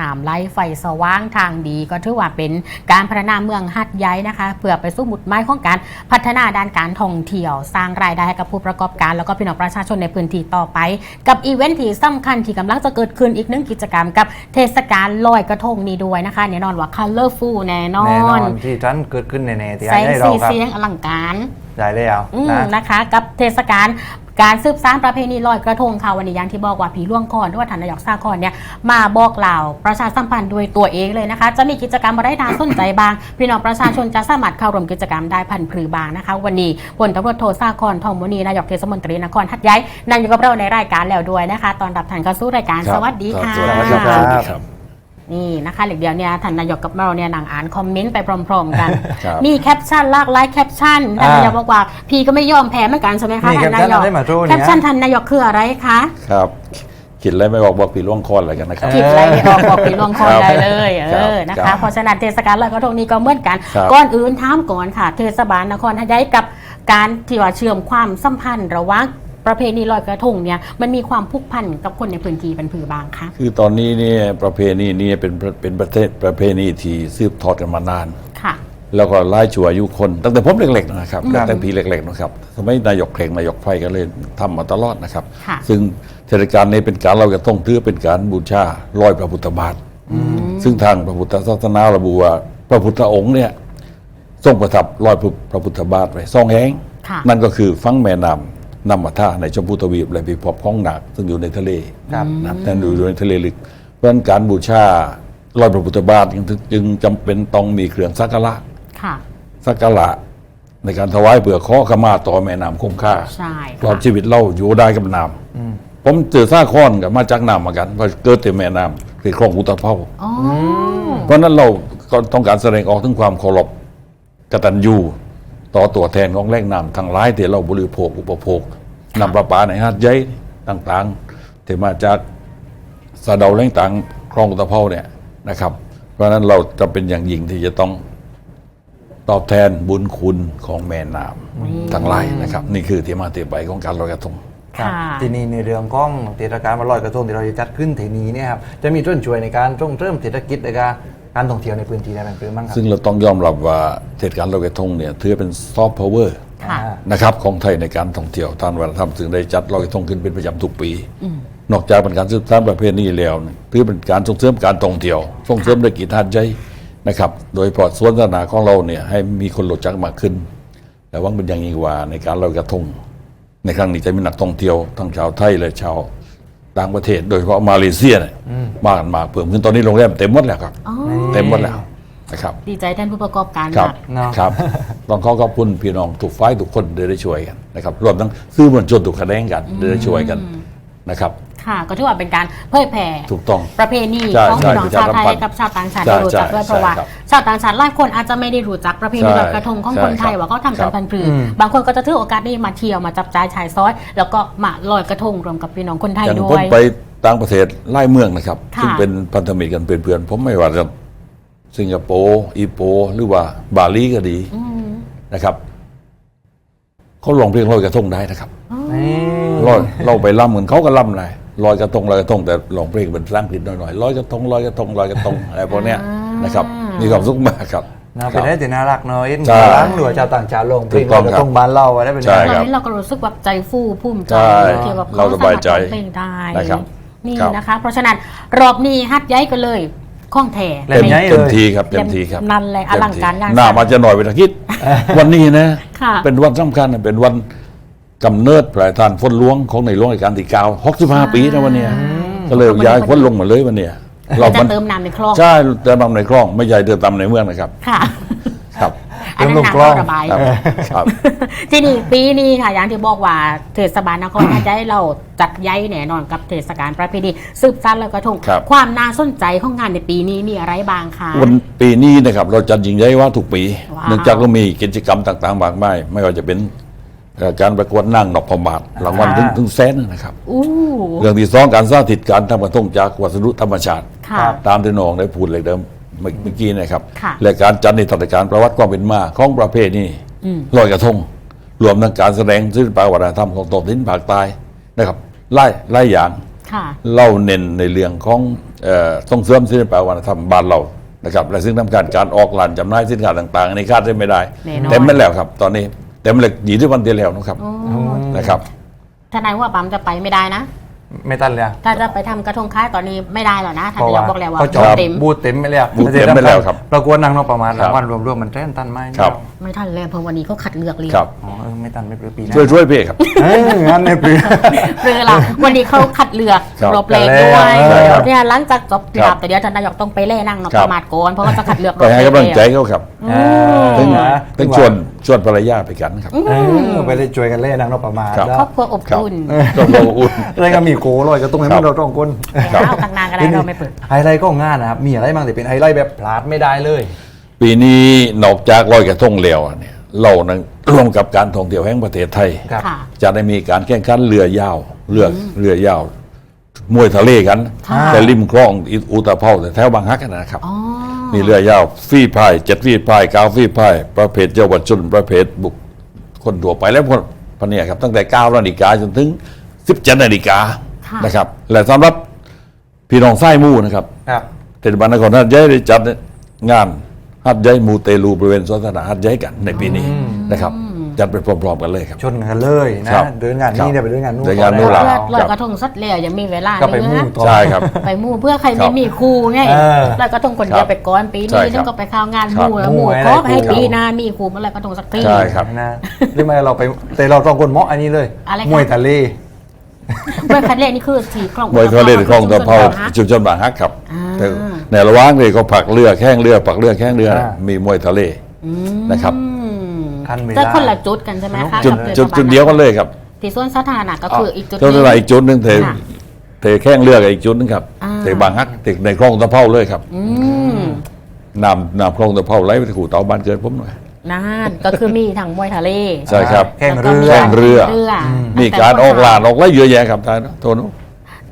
นามไล่ไฟสว่างทางดี ก็ถือว่าเป็นการพัฒนาเมืองหัดใหญ่นะคะ เพื่อไปสู่หมุดหมายของการพัฒนาด้านการท่องเที่ยว สร้างรายได้ให้กับผู้ประกอบการ แล้วก็พี่น้องประชาชนในพื้นที่ต่อไป กับอีเวนท์ที่สำคัญที่กำลังจะเกิดขึ้นอีกหนึ่งกิจกรรม กับเทศกาลลอยกระทงนี้ด้วยนะคะแน่นอนว่า colorful แน่นอแน่นอนนที่ท่านเกิดขึ้นแน่ๆที่แสให้งได้เราสีครับเสียงอลังการ ได้แล้วอืมนะ นะคะ กับเทศกาลการสืบสานประเพณีลอยกระทงค่ะวันนี้อย่างที่บอกว่าผีล่วงคอนหรือว่าฐานนายกสร้างคอนเนี่ยมาบอกกล่าวประชาสัมพันธ์ด้วยตัวเองเลยนะคะ จะมีกิจกรรมอะไรน่าสนใจบ้าง พี่น้องประชาชนจะสามารถเข้าร่วมกิจกรรมได้พันพรือบางนะคะ วันนี้พลตำรวจโทสาครทองมุนีนายกเทศมนตรีนครหัดใหญ่นั่งอยู่กับเราในรายการแล้วด้วยนะคะ ตอนรับท่านเข้าสู่รายการครับสวัสดีค่ะ สวัสดีครับสวัสดีสวัสคดีรับครับ นี่นะคะเหล็กเดียวเนี่ยท่านนายกกับเราเนี่ยนั่งอ่านคอมเมนต์ไปพร้อมๆกัน ครับมีแคปชั่นหลากหลายแคปชั่นท่านนายกบอกว่าพี่ก็ไม่ยอมแพ้เหมือนกันใช่ไหมคะนี่ท่านแคปชั่นานยกอะไรมาโจ้เนี่ย แคปชั่นท่านนายกคืออะไรคะครับคิดอะไรไม่บอกบอกปีล่วงคอนอะไรกันนะครับคิดอะไรไม่ออกบอกปีลวงคอยได้เลยครัเอบอนะครัคะบเพราะฉะนั้นเทศกาลลอยกระทงนี้ก็เหมือนกัน ครับ ก่อนอื่นถามก่อนค่ะ เทศบาลนครหัดใหญ่กับการที่ว่าเชื่อมความสัมพันธ์ระหว่าง ประเพณีลอยกระทงเนี่ยมันมีความผูกพันกับคนในพื้นที่เป็นผือบางคะคือตอนนี้เนี่ยประเพณีนี้เป็นเป็นประเทศประเพณีที่สืบทอดกันมานานค่ะ แล้วก็ไล่ชั่วอายุคนตั้งแต่ผมเล็กๆนะครับครับตั้งแต่ปีเล็กๆนะครับสมัยนายกเพลงนายกไฟก็เลยทำมาตลอดนะครับค่ะซึ่งเทศกาลนี้เป็นการเราจะต้องถือเป็นการบูชาลอยพระพุทธบาทซึ่งทางพระพุทธศาสนาระบุว่าพระพุทธองค์เนี่ยทรงประทับลอยพระพุทธบาทไว้สองแห่งค่ะนั่นก็คือฟังแม่น้ำ นำมาท่าในชมพูทวีปและพิภพของหนัก ซึ่งอยู่ในทะเลครับนะนั่นอยู่ในทะเลลึก เพราะฉะนั้นการบูชาลอยพระพุทธบาทจึงจึงจำเป็นต้องมีเครื่องสักการะค่ะสักการะในการถวายเผื่อข้อขมาต่อแม่น้ำคงค่าใช่ตลอดค่ะชีวิตเราอยู่ได้กับน้ำผมเจอซ่าค้อนกับมาจากน้ำเหมือนกันเพราะเกิดแต่แม่น้ำคือคลองอุตภเปาอ๋อเพราะฉะนั้นเราก็ต้องการแสดงออกถึงความเคารพกตัญญู ต่อตัวแทนของแรงน้ำทั้งหลายที่เราบริโภคอุปโภคค่ะนำประปาในหาดใหญ่ต่างๆที่มาจากสะเดาแรงต่างคลองอุตภเปาเนี่ยนะครับ เพราะฉะนั้นเราจะเป็นอย่างยิ่งที่จะต้องตอบแทนบุญคุณของแม่น้ำทั้งหลายนะครับ นี่คือที่มาที่ไปของการลอยกระทงครับค่ะทีนี้ในเรื่องของเทศกาลวันลอยกระทงที่เราจะจัดขึ้นทีนี้เนี่ยครับจะมีส่วนช่วยในการส่งเสริมเศรษฐกิจในการ การท่องเที่ยวในพื้นที่ได้เป็นปรือมั้งครับซึ่งเราต้องยอมรับว่าเทศกาลลอยกระทงเนี่ยถือเป็นซอฟต์พาวเวอร์ค่ะอ่านะครับของไทยในการท่องเที่ยวทางวัฒนธรรมซึ่งได้จัดลอยกระทงขึ้นเป็นประจำทุกปี นอกจากเป็นการสืบสานประเพณีแล้วเนี่ยถือเป็นการส่งเสริมการท่องเที่ยว ส่งเสริมธุรกิจทานใจนะครับ โดยเฉพาะสวนสาธารณะของเราเนี่ยให้มีคนรู้จักมากขึ้น แต่หวังเป็นอย่างยิ่งว่าในการลอยกระทง ในครั้งนี้จะมีนักท่องเที่ยวทั้งชาวไทยและชาว ต่างประเทศโดยเฉพาะมาเลเซียเนี่ยมากันมากเพิ่มขึ้นตอนนี้โรงแรมเต็มหมดแล้วครับ อ๋อเต็มหมดแล้วนะครับ ดีใจแทนผู้ประกอบการครับ มาก เนาะ ครับ ต้องขอขอบคุณพี่น้องทุกฝ่ายทุกคนได้ได้ช่วยกันนะครับ รวมทั้งซื้อมวลชนทุกคะแนนกันได้ได้ช่วยกันนะครับ ค่ะ ก็ถือว่าเป็นการเผยแผ่ถูกต้อง ประเพณีใช่ของพี่น้องใช่ชาวไทยประชาสัมพันธ์กับชาวต่างชาติใช่ได้รู้จักด้วยใช่เพราะว่าครับชาวต่างชาติหลายคนอาจจะไม่ได้รู้จักประเพณีใช่ลอยกระทงของคนไทยใช่ครับว่าเขาทำครักันบพันผืนอืมบางคนก็จะถือโอกาสนี้มาเที่ยวมาจับจ่ายชายซอย แล้วก็มาลอยกระทงรวมกับพี่น้องคนไทยอย่างด้ผวมยไปต่างประเทศไล่เมืองนะครับ ค่ะ ซึ่งเป็นพันธมิตรกันเป็นเพื่อนผมไม่ว่าจะสิงคโปร์อีโปหรือว่าบาหลีก็ดีอืมนะครับเขาลองเพลงลอยกระทงได้นะครับนี่ลอยเราไปล่ำเหมือนเขาก็ล่ำเลย ลอยกระทงลอยกระทงแต่ลองเพลงเป็นภาษาอังกฤษหน่อยๆลอยกระทงลอยกระทงลอยกระทงอะไรพวกเนี้ยนะครับมีความสุขมากครับนะเป็นได้แต่น่ารักเนาะเอ็นใช่ร้านหน่วยชาวต่างชาติลงเพลงถูกต้องกระครับทงบ้านเราไว้ได้เป็นใช่ตอนครับนี้เราก็รู้สึกแบบใจฟูภูมิใจใช่ที่แบบเราสบายใจเขสมรถร้องเพลงได้นะครับนี่ครับนะคะ เพราะฉะนั้นรอบนี้ฮัดย้ายกันเลยข้องแท้เล่มใหญ่เต็มเลยที่ครับเต็มที่ครับนั่นเลยอลังการงานหน้ามาจะหน่อยไปทางคิดวันนี้นะค่ะเป็นวันสำคัญนะเป็นวัน กำเนิดพระราชทานฝนหลวงของในหลวงรัชกาลที่เก้าหกสิบห้าปีนะวันเนี้ยก็เลยย้ายฝนลงมาเลยวันเนี้ยเราจะมันเติมน้ำในคลองใช่เดินตามในคลองไม่ใช่เดินตามในเมืองนะครับค่ะครับอันนั้นเติมลงน้ำคลองระบายครับครับ ที่นี่ปีนี้ค่ะอย่างที่บอกว่าเทศบาลนครอาจจะให้เราจัดย้ายแน่นอนกับเทศกาลประเพณีสืบสานลอยกระทงครับความน่าสนใจของงานในปีนี้มีอะไรบ้างคะวันปีนี้นะครับเราจัดยิงใหญ่ว่าทุกปีว้าวเนื่องจากเรามีกิจกรรมต่างๆมากมายไม่ว่าจะเป็นเอ่อ การประกวดนั่งดอกพมาศรางวัลถึงถึงแสนนะครับอู้เรื่องที่สองการสร้างติดการทำกระทงจากวัสดุธรรมชาติค่ะครับตามที่น้องได้พูดเลยเดิมเมื่อเมื่อกี้นะครับค่ะและการจัดนิทรรศการประวัติความเป็นมาของประเภทนี้อืมลอยกระทง รวมทั้งการแสดงศิลปวัฒนธรรมของตนทินภาคใต้นะครับไล่ไล่อย่างค่ะเล่าเน้นในเรื่องของเอ่อส่งเสริมศิลปวัฒนธรรมบ้านเรานะครับและซึ่งทำการการออกหลานจำหน่ายสินค้าต่างๆอันนี้คาดได้ไม่ได้แน่นอนเต็มไปแล้วครับ ตอนนี้ เต็มเลยยี่ที่วันเดียวแล้วนะครับนะครับ ทนายว่าปั๊มจะไปไม่ได้นะ ไม่ตันเลยอะถ้าจะไปทำกระทงค่ายตอนนี้ไม่ได้หรอกนะทนายกบอกแล้วว่าเขาจอดเต็มบูธเต็มไปแล้วบูธเต็มไปแล้วครับเรากวนนั่งเนอกประมาณครับวันรวมๆมันแท้นตันไหมครับ ไม่ทันเลยเพราะวันนี้เขาคัดเลือกเรียนครับอ๋อเออไม่ตันไม่เปลือปีหนะช่วยช่วยพี่ครับ เอ้ยงั้นในปีเรือละวันนี้เขาคัดเลือกครับรบเลงด้วยใช่ครับ เนี่ยหลังจากจบครับแต่เดี๋ยวทนายกต้องไปเล่นั่งนอกครัปบระมาทก่อนเพราะว่าจะคัดเลือกไปให้กำลังใจเขาครับอ่าถึงนะถึงชวนชวนภรรยาไปกันครับ เออไปเลยช่วยกันเล่นนั่งเนอกประมาณครับแล้วครอบครัวอบครับอุ่นต้องรออุ่น อะไรก็มีโกลอยก็ต้องให้ครัมันบเราต้องก้นครับ เอาตั้งนานก็ได้เราไม่เปิด ไฮไลท์ก็งานนะครับ มีอะไรบ้างแต่เป็นไฮไลท์แบบพลาดไม่ได้เลย ปีนี้นอกจากลอยกระทงแล้วเนี่ยเรานั้นร่วมกับการท่องเที่ยวแห่งประเทศไทย ครับ ค่ะ จะได้มีการแข่งขันเรือยาวเรือเรือยาวมวยทะเลกัน ค่ะ แต่ริมคลองอุตภเปาแต่แถวบางฮักนะครับ อ๋อ มีเรือยาวฟี่พายเจ็ดฟี่พายเก้าฟี่พายประเภทเยาวชนประเภทบุคคนทั่วไปแล้วพวกพวกเนี่ยครับตั้งแต่9นาฬิกาจนถึง17นาฬิกาค่ะนะครับ และสำหรับพี่น้องไส้มู่นะครับครับเทศบาลนครหัดใหญ่ได้จัดงานหัดใหญ่มูเตลูบริเวณสวนสาธารณะหัดใหญ่กันในปีนี้นะครับ จัดไปพร้อมๆกันเลยครับ ชนกันเลยนะครับ เดินงานครับนี้เนี่ยไปเดินงานนู้นเดินงานนู้นต่อคแล้รัวบลอยกระทงสัดแล้วยังมีเวลาก็ไปเหลืมู่อต่อ ใช่ครับ ไปมู่เพื่อใครครัไม่บมีครูไงเออลอยกระทงคนเดียวครับไปก่อนปีใช่นี้ครับ ต้องก็ไปเข้างานครับมู่แล้วมู่มู่ให้ก็ได้ให้ครู ปีหน้ามีครูเมื่อไหรก็ต้องสักที ใช่ครับ นะหรือไม่เราไปแต่เราต้องคนเหมาะอันนี้เลยอะไรคะมวยทะเลเมื่อคัดเล่นนี่คือสีคล่องมวยทะเลคลองตะเภาฮะชุมชนบางฮักครับอ่า แต่ในระหว่างเลยก็ผักเรือแข้งเรือผักเรือแข้งเรืออามีมวยทะเลอืมนะครับ คันเวลาจะคนละจุดกันใช่ไหมคะจุดกับจุดทศบาลจุดเดียวกันเลยครับที่ส่วนสาธารณะก็คืออีกจุดหเท่านึงนั้นอีกจุดหนึ่งเทค่ะเทแข้งเรือกับอีกจุดหนึงครับอ่า เทบางฮักเทในคลองตะเภาเลยครับอืมน้ำน้ำคลองตะเภาไหลไปที่ขู่เตาบ้านเกิดผมหน่อย นั่นก็คือมีทั้งมวยทะเลใช่ครับ แข่งแล้วก็เรือ แข่งเรือ เรืออมีการออกลานออกไล่เยอะแยะครับท่านโทนุ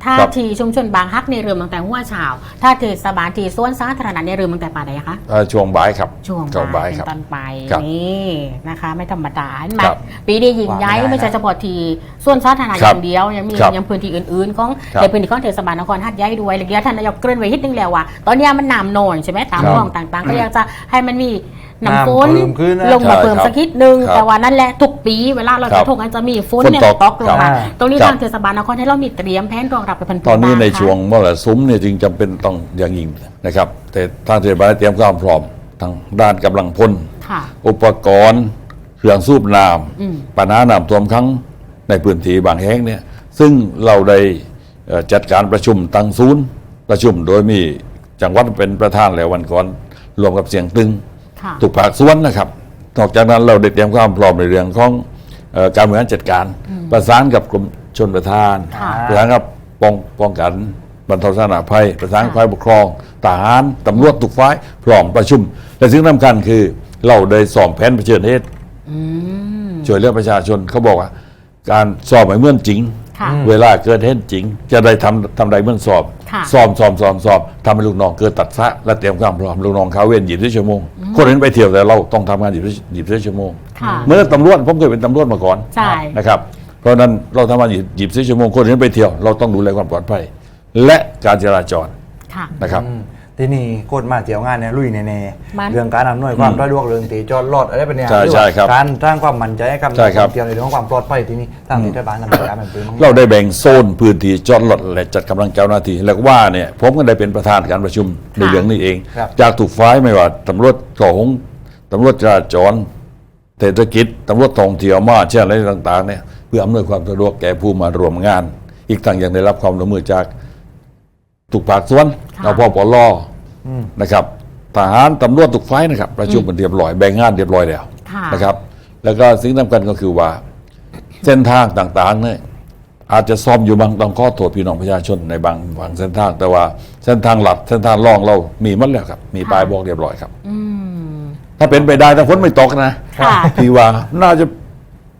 ถ้าครับที่ชุมชนบางฮักในเรือตั้งแต่หัวเช้าถ้าเทศบาลที่ส่วนสาธารณะในเรือตั้งแต่ป่าใดคะเอ่อช่วงบ่ายครับช่วงช่วงบ่าบ่ายยครับเป็นต้นไปครับนี่นะคะไม่ธรรมดาเห็นไหมครับปีนี้ยิ่งใหญ่ว่าไม่ได้ไม่ใช่เฉพาะที่ส่วนสาธารณะอครับย่างเดียวยังมีครับยังพื้นที่อื่นๆของครับในพื้นที่ของเทศบาลนครหัดใหญ่ด้วยเดี๋ยวท่านนายกเกริ่นไว้นิดนึงแล้วว่าตอนเนี้ยมันน้ำนอนใช่ไหมตามครับคลองต่างๆ ก็อยากจะให้มันมี น้ำฝนน้ำเพิ่มขึ้นนะลงมาเพิ่มใช่ครับสักนิดนึง ครับแต่ว่านั่นแหละทุกปีเวลาเราครัจะบทงกันจะมีฝนฝนเนี่ยตกตกลงมาครับ ตรงนี้ครับ ทางเทศบาลนครให้เรามีเตรียมแผนรองรับไปพันปีตอนนี้บ้างในคะช่วงมรสุมเนี่ยจึงจำเป็นต้องอย่างยิ่งนะครับ แต่ทางเทศบาลได้เตรียมความพร้อมทางด้านกำลังพล ค่ะ อุปกรณ์เครื่องสูบน้อืมำปัญหาน้ำท่วมครั้งในพื้นที่บางแห่งเนี่ยซึ่งเราได้เอ่อจัดการประชุมตั้งศูนย์ประชุมโดยมีจังหวัดเป็นประธานแล้ววันก่อนรวมกับเสียงตึงค่ะ ทุกภาคส่วนนะครับ นอกจากนั้นเราได้เตรียมความพร้อมในเรื่องของเอ่อการบริหารจัดการ ประสานกับกรมชนประทานค่ะประสานกับป้องป้องกันบรรเทาสาธารณภัย ประสานกับฝ่ายปกครองทหารตำรวจทุกฝ่ายพร้อมประชุม และสิ่งสำคัญคือเราได้สอบแผนเผชิญเหตุอืมช่วยเหลือประชาชนเขาบอกว่า การสอบให้เหมือนจริง ค่ะเวลาเกิดเหตุจริง จะได้ทำทำใดเหมือนสอบค่ะสอบสอบสอบสอบทำให้ลูกน้องเกิดตัดซะและเตรียมความพร้อมลูกน้องเขาเว้นหยิบได้ชั่วโมงคนเห็นไปเที่ยวแต่เราต้องทำงานหยิบได้หยิบได้ชั่วโมงค่ะเมื่อตำรวจผมเคยเป็นตำรวจมาก่อนใช่ นะครับเพราะฉะนั้นเราทำงานหยิบหยิบได้ชั่วโมงคนเห็นไปเที่ยวเราต้องดูแลความปลอดภัย และการจราจรค่ะ นะครับอืม ที่นี่โคตรมาเที่ยวงานเนี่ยลุยแน่มันๆเรื่องการอำนวยความสะดวกเรื่องตีจอดรถอะไรเป็นเนี่ยใช่ใช่ครับการสร้างความมั่นใจให้กับใช่ครับนักท่องเที่ยวในเรื่องของความปลอดภัยที่นี่ทางเทศบาลทำการแบบนี้มั้งเราได้แบ่งโซนพื้นที่จอดรถและจัดกำลังเจ้าหน้าที่แล้วก็ว่าเนี่ยผมก็ได้เป็นประธานการประชุมในเรื่องนี้เองครับจากถูกฝ่ายไม่ว่าตำรวจกองตำรวจจราจรเศรษฐกิจตำรวจท่องเที่ยวมาเช่นอะไรต่างๆเนี่ยเพื่ออำนวยความสะดวกแก่ผู้มาร่วมงาน อีกทั้งยังได้รับความร่วมมือจากทุกภาคส่วนค่ะเอาพอปล นะครับทหารตำรวจทุกฝ่ายนะครับ ประชุมกันเรียบร้อยแบ่งงานเรียบร้อยแล้วค่ะนะครับ แล้วก็สิ่งสำคัญก็คือว่า เส้นทางต่างๆเนี่ยอาจจะซ่อมอยู่บางต้องข้อโทษพี่น้องประชาชนในบางบางเส้นทาง แต่ว่าเส้นทางหลักเส้นทางล่องเรามีหมัดแล้วครับ มีป้ายบอกเรียบร้อยครับ อืม ถ้าเป็นไปได้ถ้าฝนไม่ตกนะค่ะ พี่ว่าน่าจะ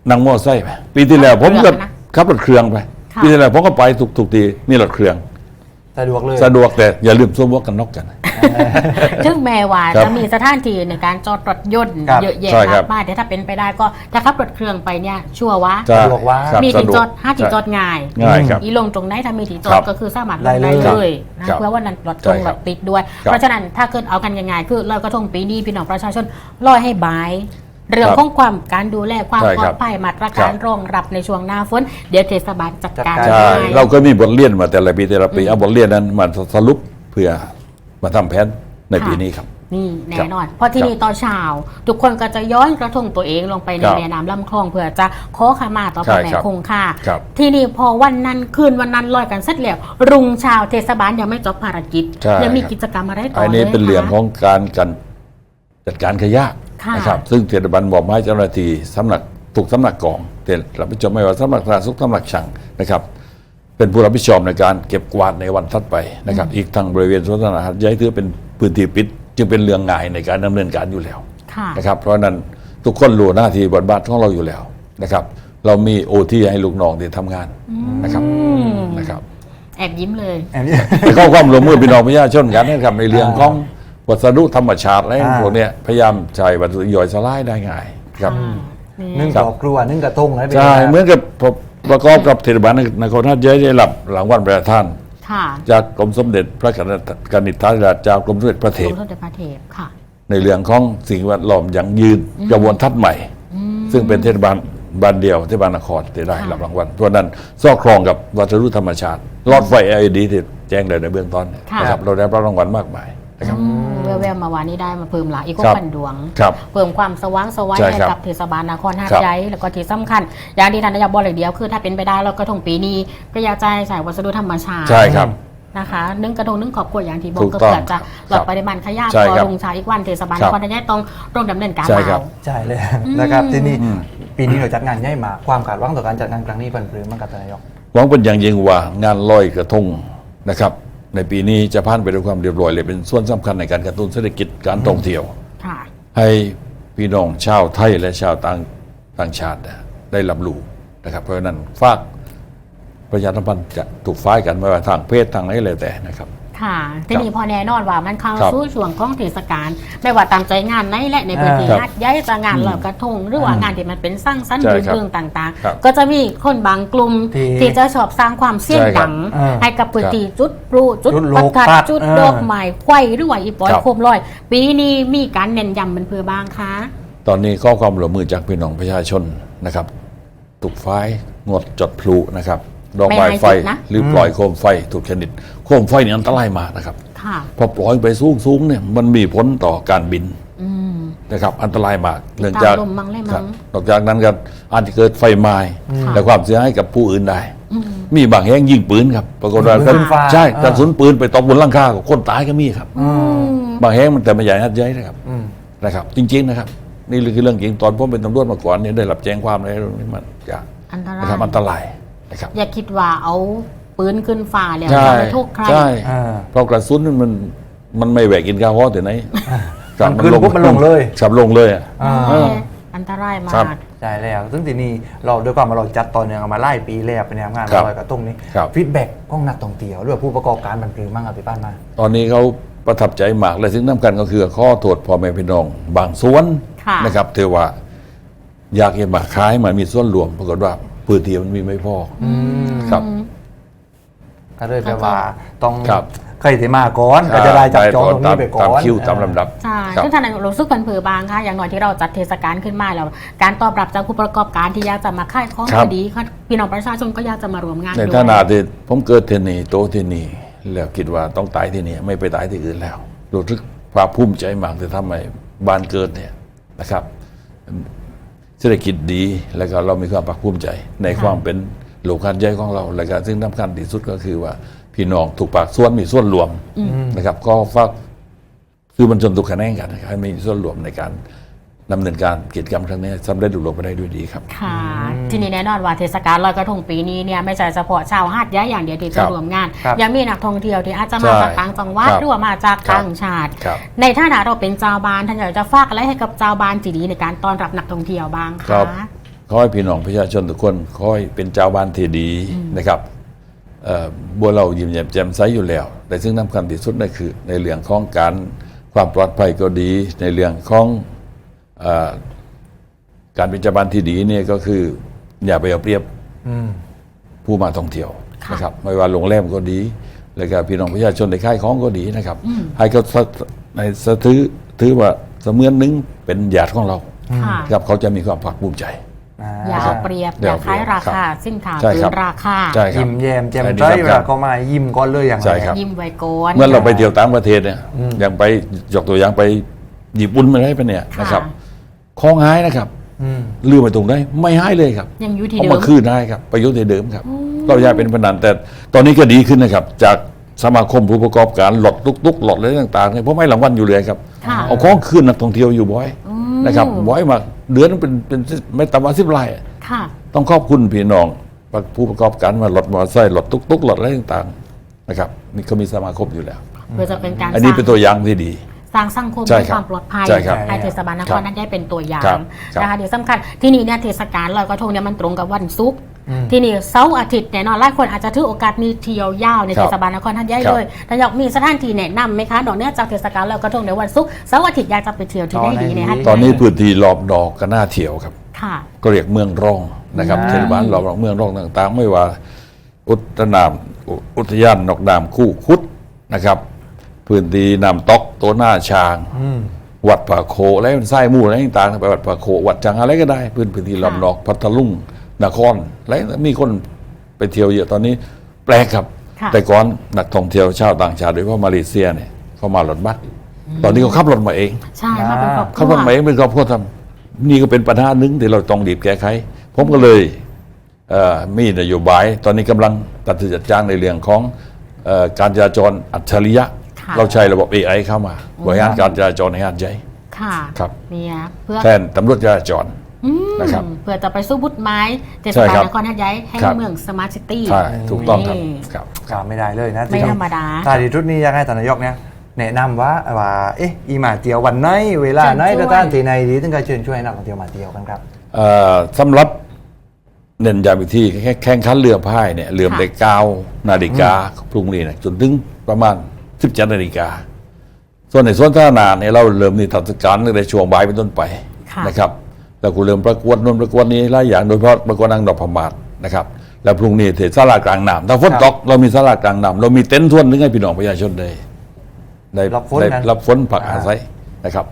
นั่งมอไซค์ไปปีที่แล้วผมก็เครื่องนะขับรถเครื่องไป ค่ะ ปีที่แล้วผมก็ไปทุกทุกทีนี่รถเครื่อง สะดวกเลย สะดวกแต่อย่าลืมสวมหมวกกันน็อกกันอถึงแม้ว่าครับจะมีสถานที่ในการจอดรถยนต์ครับ เยอะแยะใช่ครัมาบ กมายแต่ถ้าเป็นไปได้ก็ถ้าขับรถเครื่องไปเนี่ยชัวร์ว่าจะสะดวกว่า ครับมีที่สะวกจอดห้าที่จอดง่าย ง่ายครับ อีลงตรงไหนถ้ามีที่จอครัดบก็คือสามารถลได้งเลได้ยเลยนะครับเพื่อว่านั้นรถใช่ตรงครรับถติดด้วย ครับเพราะฉะนั้นถ้าเกิดเอากันง่ายๆคือลอยกระทงปีนี้พี่น้องประชาชนลอยให้บาย เรื่องของความการดูแลความใช่ปลคอรัดบภัยมาตรครัการบรองรับในช่วงหน้าฝนเดี๋ยวเทศบาลจัดการจัดการใช่ ให้ เราก็มีบทเรียนมาแต่ละปีแต่ละปีเอาบทเรียนนั้นมาสรุปเพื่อมาทำแผนในปีนี้ครับ นี่แน่นอน เพราะที่นี่ตอนเช้าทุกคนก็จะย้อนกระทงตัวเองลงไปในครับแม่น้ำลำคลองเพื่อจะขอขมาต่อพใช่ระแม่ครับคงคาครับที่นี่พอวันนั้นคืนวันนั้นลอยกันเสร็จแล้วรุ่งเช้าเทศบาลยังไม่จบภารกิจใช่ยังมีครับ กิจกรรมอะไรต่ออันเลนี้ยเป็นเรื่องคะของการกันจัดการขยะค่ะ นะครับซึ่งเทศบาลบอกไม้เจ้าหน้าที่สำนักถูกสำนักกองแต่รับผิดชอบไม่ว่าสำนักสาธารณสุขสำนักช่างนะครับ เป็นผู้รับผิดชอบในการเก็บกวาดในวันถัดไปนะครับ อีกทั้งบริเวณสวนสาธารณะหัดใหญ่ถือเป็นพื้นที่ปิด จึงเป็นเรื่องง่ายในการดำเนินการอยู่แล้วค่ะนะครับ เพราะฉะนั้นทุกคนรู้หน้าที่บทบาทของเราอยู่แล้วนะครับ เรามีโอที่ให้ลูกน้องที่ทำงานนะครับนะครับ แอบยิ้มเลยอันนี้เข้าความร่วมมือพี่น้องประชาชนกันนะครับในเรื่องของ วัสดุธรรมชาติอะไรอ่า พวกเนี้ยพยายามใช้วัสดุย่อยสลายได้ง่ายครับนี่นึ่งครับดอกกลัวนึ่งกระทงอะไรแบบใช่นี้เหมือนกับประกอบกับเทศบาลนครท่าเย้ได้รับรางวัลประทาน ค่ะจากกรมสมเด็จพระกนิษฐาธิราชเจ้ากรมสมเด็จพระเทกรพมสมเด็จพระเทพค่ะ ในเรื่องของสิ่งแวดล้อมอย่างยืนกระบวนทัศน์ใหม่ ซึ่งเป็นเทศบาลบานเดียวเทศบาลนครที่ได้ค่ะรับรางวัลเพราะฉะนั้นซอกครองกับวัสดุธรรมชาติหลอดไฟ LED ที่แจ้งเลยในเบื้องต้นนะครับเราได้รับรางวัลมากมายนะครับ อืม แววๆมาวานนี้ได้มาเพิ่มหลายอีกครับพันดวง ครับ เพิ่มความสว่างสวัยใช่ให้ครับกับเทศบาลนครหาดครับใหญ่แล้วก็ที่สำคัญ อย่างที่ท่านนายกบอกเลยเดียวคือถ้าเป็นไปได้เรากระทงปีนี้ก็อยากจะให้ใส่วัสดุธรรมชาติใช่ครับนะคะนึ่งกระทงนึ่งขอบครัวอย่างที่บอกถูกก็ต้องเพื่อจะลดปริมาณขยะใช่พอครับลงเชาอีกวันเทศบาลคนรับครหาดใหญ่ต้องต้องดำเนินการใช่ครับ เอา ใช่เลยนะครับที่นี่ปีนี้เราจัดงานใหญ่มากความคาดหวังต่อการจัดงานครั้งนี้เป็นหรือมันกับทานนายก หวังเป็นอย่างยิ่งว่างานลอยกระทงนะครับ ในปีนี้จะผ่านไปด้วยความเรียบร้อยเลยเป็นส่วนสำคัญในการกระตุ้นเศรษฐกิจการท่องเที่ยวค่ะให้พี่น้องชาวไทยและชาวต่างต่างชาตินะได้รับรู้นะครับ เพราะฉะนั้นฝากประชาสัมพันธ์จะถูกฝ่ายกันไม่ว่าทางเพศทางไหนเลยแต่นะครับ ค่ะที่นี่พอแน่นอนว่ามันเข้าครับสู่ช่วงของเทศกาลไม่ว่าตามใจงานไหนและในพื้นที่ครับหาดใหญ่จะงานลอยกระทงหรือว่างานที่มันเป็นสร้างสรรค์ใช่รื่นครับเริงต่างครับๆก็จะมีคนบางกลุ่มที่ที่จะชอบสร้างความเสี่ยงใช่ครับดังอ่าให้กับพื้นที่จุดปลูจุดจุดโลประทัดปัดจุดอ่าดอกไม้ไข่หรือว่าอีปอยครับโคมลอย ปีนี้มีการเน้นย้ำมันเพื่อบ้างคะตอนนี้ข้อความร่วมมือจากพี่น้องประชาชนนะครับถูกฝ่ายงดจดพลุนะครับ ดอกไม้ไฟหรือปล่อยโคมไฟถูกชนิด โคมไฟนี่อันตรายมากนะครับค่ะพอปล่อยไปสูงสูงๆเนี่ยมันมีผลต่อการบินอืมนะครับ อันตรายมากเนื่องจากตามลมมั้งเลยมั้งครับนอกจากนั้นก็อาจจะเกิดไฟไหม้ค่ะและความเสียหายกับผู้อื่นได้ มีบางแห่งยิงปืนครับปรากฏว่ายิงปืนฟ้าใช่อ่ากระสุนปืนไปตกบนหลังคาของคนตายก็มีครับอืมบางแห่งมันแต่ไม่ใหญ่นัดใหญ่นะครับอืมนะครับ จริง ๆนะครับ นี่คือเรื่องจริงตอนผมเป็นตำรวจมาก่อนเนี่ยได้รับแจ้งความอะไรเรื่องนี้มันจะอันตรานะครับยอันตรายนะ ครับอย่าคิดว่าเอาปืนขึ้นฟ้าแล้วใช่จะไปทุกใครใช่อ่า เพราะกระสุนมันมันไม่แหวกกินข้าวฮ้อแต่ไหนครับมันขึ้นปุ๊บมันลงเลยขับลงเลยอะอ่าเอออันตรายมาครับ ก ใช่แล้ว ซึ่งทีนี้เราด้วยความว่าเราจัดต่อเนื่องมาไล่ปีแล้วเป็นแนวงานครับลอยกระทงนี้ครับ ฟีดแบ็กของนักท่องเที่ยวหรือว่าผู้ประกอบการมันปรือมั่งครับพี่ป้านมา ตอนนี้เขาประทับใจมากและสิ่งสำคัญก็คือข้อโทษพ่อแม่พี่น้อง บางส่วนค่ะ นะครับเทว่าอยากเห็นมาขายมันมีส่วนรวมปรากฏว่า พื้นที่มันมีไม่พออครับ ก็เลยแปลว่าต้องครับ ใครที่มาก่อนก็จะได้จับจองตรงนี้ไปก่อน ตามคิวตามลำดับ ใช่ครับ ซึ่งท่านนายกรู้สึกผันผือบางค่ะ อย่างน้อยที่เราจัดเทศกาลขึ้นมาแล้ว การตอบรับจากผู้ประกอบการที่อยากจะมาค่ายของครับ ดีค่ะพี่น้องประชาชนก็อยากจะมารวมงานในด้วย ฐานะที่ผมเกิดที่นี่โตที่นี่แล้วคิดว่าต้องตายที่นี่ไม่ไปตายที่อื่นแล้วรู้สึกภาคภูมิใจมากที่ทำให้บ้านเกิดเนี่ยนะครับ เศรษฐกิจดีแล้วก็เรามีความภาคภูมิใจ ในความเป็นโลคันใหญ่ของเราและก็ซึ่งสำคัญที่สุดก็คือว่าพี่น้องถูกปากส่วนมีส่วนรวมนะครับ ก็ฝากคือมันชนทุกคะแนนกันนะครับให้มีส่วนรวมในการ ดำเนินการกิจกรรมครั้งนี้สำเร็จลุล่วงไปได้ด้วยดีครับ ค่ะ ทีนี้แน่นอนว่าเทศกาลลอยกระทงปีนี้เนี่ยไม่ใช่เฉพาะชาวหาดใหญ่อย่างเดียวที่คจะรับรวมงาน ครับยังมีนักท่องเที่ยวที่อาจจะมาใช่จากต่างจังหวัดครับหรือว่ามาจากครับ ต่างชาติ ครับ ในฐานะเราเป็นเจ้าบ้านท่านอยากจะฝากอะไรให้กับเจ้าบ้านจีดีในการต้อนรับนักท่องเที่ยวบ้างครัคะ บ ขอให้พี่น้องประชาชนทุกคนขอให้เป็นเจ้าบ้านที่ดีนะครับเอ่อบัวเรายิ้มแย้มแจ่มใสอยู่แล้ว แต่ซึ่งสำคัญที่สุดนั่นคือในเรื่องของการความปลอดภัยก็ดี ในเรื่องของเอ่อ การเป็นจับันที่ดีเนี่ยก็คือ อย่าไปเอาเปรียบอืมผู้มาท่องเที่ยวค่ะนะครับ ไม่ว่าโรงแรมก็ดี แล้วก็พี่น้องประชาชนในค่ายของก็ดีนะครับ ให้เขาสะในสะถือถือว่าเสมือนหนึงเป็นญาติของเราค่ะครับเขาจะมีความภาคภูมิใจอย่าครัเอาบเปรียบอย่าอย่าเอาเปรีขายยบราคาครับสินค้าใช่เกิครับนราคาใช่ครับยิ้มแย้มแจ่มอันนี้ใสสำคัญเวลาเขามายิ้มก่อนเลยอย่างไรใช่ครับยิ้มไว้ก่อนเมื่อเราไปเที่ยวต่างประเทศเนี่ยอย่างไปยกตัวอย่างไปญี่ปุ่นมาได้ปะเนี่ยค่ะนะครับ ของหายนะครับอืมลืมไปตรงได้ไม่หายเลยครับยังอยู่ที่เอาเดิมามคืนได้ครับประโยชน์ในเดิมครับ เราอยากเป็นพนันแต่ตอนนี้ก็ดีขึ้นนะครับ จากสมาคมผู้ประกอบการหลดตุกๆหลดอะไรต่างๆเนี่ยผมให้รางวัลอยู่เลยครับค่ะเอาของคืนนักท่องเที่ยวอยู่บ่อยนะครับบ่อยมากเดือนนึงเป็นเป็นไม่ต่ำกว่าสิบรายอะค่ะต้องขอบคุณพี่น้องผู้ประกอบการมาหลดมอเตอร์ไซค์หลดตุกๆหลดอะไรต่างๆนะครับนี่เขามีสมาคมอยู่แล้วเพื่อจะเป็นการอันนี้สร้างเป็นตัวอย่างที่ดี สร้างสังคมใช่ให้ครับความปลอดภัยใช่ครับให้เทศบาลนคครัรบนั้นได้เป็นตัวอย่างครับครับนะคะเดี๋ยวสำคัญที่นี่เนี่ยเทศกาลลอยกระทงเนี่ยมันตรงกับวันศุกร์ที่นี่เสาร์อาทิตย์แน่นอนหลายคนอาจจะถือโอกาสนี้เที่ยวยาวในครับเทศบาลนครท่านใหญ่ครับ เลยแต่อยากมีสถานที่แนะนำไหมคะดอกเนื่องจากเทศกาลลอยกระทงในวันศุกร์เสาร์อาทิตย์อยากจะไปเที่ยวที่ได้ดีในฮัทตอนนี้พื้นที่รอบดอกก็น่าเที่ยวครับ ค่ะ ก็เรียกเมืองร่องนะครับอ่า เทศบาลรอบเมืองร่องต่างๆ ไม่ว่า อุทนามอุอุทยานนอกนามคู่คุดนะครับ พื้นที่นำตอก ตัวหน้าช้างอืมวัดป่าโคอะไรเป็นไส้หมู่อะไรต่างๆไปวัดป่าโค วัดจังอะไรก็ได้พื้นพื้นที่รอบนอกพัทลุงนครอะไรมีคนไปเที่ยวเยอะตอนนี้ แปลกครับค่ะแต่ก่อนนักท่องเที่ยวชาวต่างชาติโดยเฉพาะมาเลเซียเนี่ยเขามารถบัสตอนนี้เขาขับรถมาเองใช่มาเป็นครอบคเขารัวทำไมเป็นครอบครัวทำนี่ก็เป็นปัญหาหนึ่งที่เราต้องรีบแก้ไขผมก็เลยเอ่อมีนโยบาย ตอนนี้กำลังตัดสินจัดจ้างในเรื่องของเออการจราจรอัจฉริยะ ค่ะเราใช้ระบบ AI เข้ามา บริหารการจราจรในหาดใหญ่ค่ะครับเนี่ยเพื่อแทนตำรวจจราจร อืมนะครับเพื่อจะไปสู้บุตรไม้เทศใช่บาลครับนครฮัทย้ายแห่งครับ เมืองสมาร์ทซิตี้ ใช่ถูกต้องครับนี่ครับ ขาดไม่ได้เลยนะไม่ธรรมดา ถ้าดีทุดนี้อยากให้ท่านนายกเนี่ยแนะนำว่าว่าเอ๊ะอีมาเที่ยววันไหนเวลาไหนเชิญชวน สถานที่ไหนดีถึงจะเชิญช่วยให้นักท่องเที่ยวมาเที่ยวกันครับ เอ่อสำหรับเน้นย้ำอีกที่แค่แข่งขันเรือพายเนี่ยเรือได้เก้านาฬิกาพรุ่งนี้เนี่ยจนถึงประมาณ 17นาฬิกา ส่วนในส่วนท่านาเนี่ยเราเริ่มนิทรรศการตั้งแต่ช่วงบ่ายเป็นต้นไปค่ะนะครับแล้วกูเริ่มประกวดนนประกวดนี้หลายอย่างโดยเฉพาะประกวดนางดอกพมาศนะครับ แล้วพรุ่งนี้เทศสลากลางน้ำถ้าฝนตกเรามีสลากลางน้ำเรามีเต็นท์ทวนนึงให้พี่น้องประชาชนได้ได้รับฝนได้นะรับฝนผักอาศัยนะครับ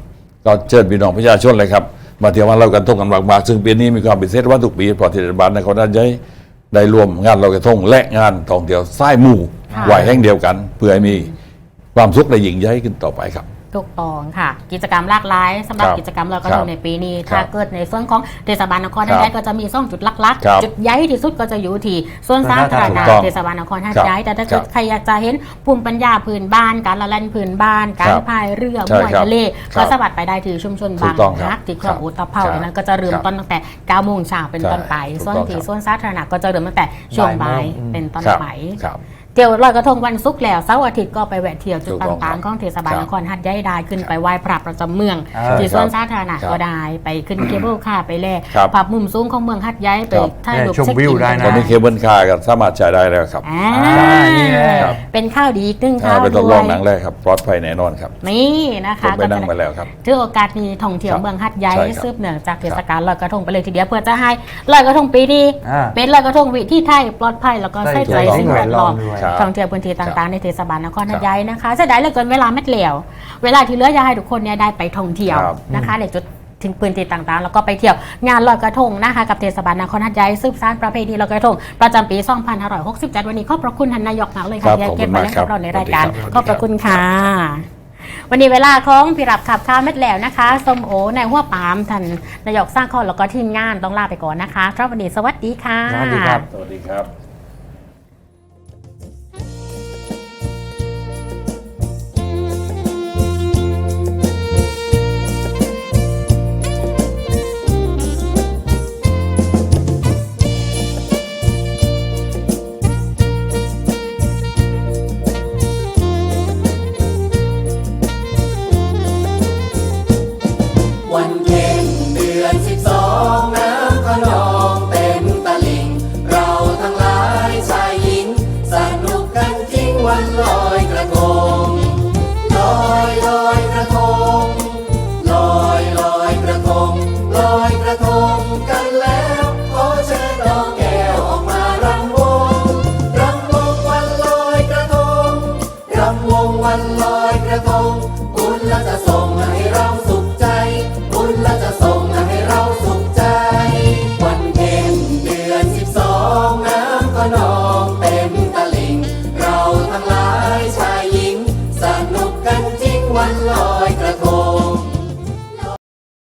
ก็เชิญพี่น้องประชาชนเลยครับ มาเที่ยววันเรากันทงกันมากๆซึ่งปีนี้มีความพิเศษว่าทุกปีเพอเทศบาลนครด้านใหญ่ได้รวมงานเรากระทงและงานท่องเที่ยวสายหมู่ค่ะไหวแห่งเดียวกัน เพื่อให้มี ความสุขและยิ่งใหญ่ขึ้นต่อไปครับ ถูกต้องค่ะ กิจกรรมหลากหลายสำหรับครับกิจกรรมลอยกระทครังบในปีนี้ ครับถ้าเกิดในส่วนของเทศบาลนครครัท่าบนใหญ่ก็จะมีซ่องจุดหลักครับๆจุดใหญ่ที่สุดก็จะอยู่ที่ส่วนสาธารถูณะกต้องเทศบาลนครท่านครับใหญ่แต่ถ้าเกิดครับใครอยากจะเห็นภูมิปัญญาพื้นบ้าน การละเล่นพื้นบ้าน การครับพายเรือใช่มวยครับทะเลครัก็บสมัครไปได้ที่ชุมชนถูบางกต้องครับฮักที่คลองครับอุตภเปาครับดังนั้นก็จะเริ่มครับต้นตั้งแต่9โมงเช้าเป็นต้นไปใช่ส่วนถูกต้องที่ครับ ส่วนสาธารณะก็จะเริ่มตั้งแต่ช่วงบ่ายบ่ายโมงเป็นต้นครับไป ครับ เที่ยวลอยกระทงวันศุกร์แล้วเสาร์อาทิตย์ก็ไปแวะเที่ยวจุดถูกต้องต่างๆของเทศบาลครับนครหัดใหญ่ได้ขึ้นไปไหว้พระประจำเมืองอ่าที่สวนสาธารณะครับก็ได้ไปขึ้นเคเบิลคาร์ไปแล่ครับภาพมุมสูงของเมืองหัดใหญ่ไปครับถ่ายรูปเนี่ยชมเช็ควิอิวนได้นะตอนนี้เคเบิลคาร์ก็สามารถใช้ได้แล้วครับอ่าอ่านี่ไงครับเป็นข้าวดีอีกหนึ่งอ่าข้าวเป็นทดด้ลวองยหนังแรกครับปลอดภัยแน่นอนครับนี่นะผมคะไปนั่งมาแล้วครับถือโอกาสนี้ท่องเที่ยวครับเมืองหัดใหญ่ใช่ครับซืบเนื่องจากเทศกาลลอยกระทงไปเลยทีเดียวเพื่อจะให้ลอยกระทงปีนี้อ่าเป็นลอยกระทงวิที่ไทยปลอดภัยแล้วก็ใส่ใจใส่ใจสิ่งแวดล้อมสิ่งแวดล้อมด้วยครับท่องเที่ยวพื้นที่ครัต่างบๆในเทศบาลนครหัดใหญ่นะคะเสียดายเหลือเกินเวลาไม่เหลวเวลาที่เหลืออยากให้ทุกคนเนี่ยได้ไปท่องเที่ยวครับนะคะในจุดถึงพื้นที่ต่างๆ แล้วก็ไปเที่ยวงานลอยกระทงนะคะกับเทศบาลนครหัดใหญ่สืบสานประเพณีลอยกระทง ประจำปี 2567 วันนี้ขอบพระคุณท่านนายกมากเลยค่ะครับที่ให้เกียรติมาเล่นขอกับบคุณมากครับเราในรายการสวัสดีครับขอบพระคุณค่ะวันนี้เวลาของพี่รับขับข้าวเม็ดแล้วนะคะส้มโอในหัวปามท่านนายกสร้างข้อแล้วก็ทีมงานต้องลาไปก่อนนะคะครับวันนี้สวัสดีค่ะสวัสดีครับสวัสดีครับ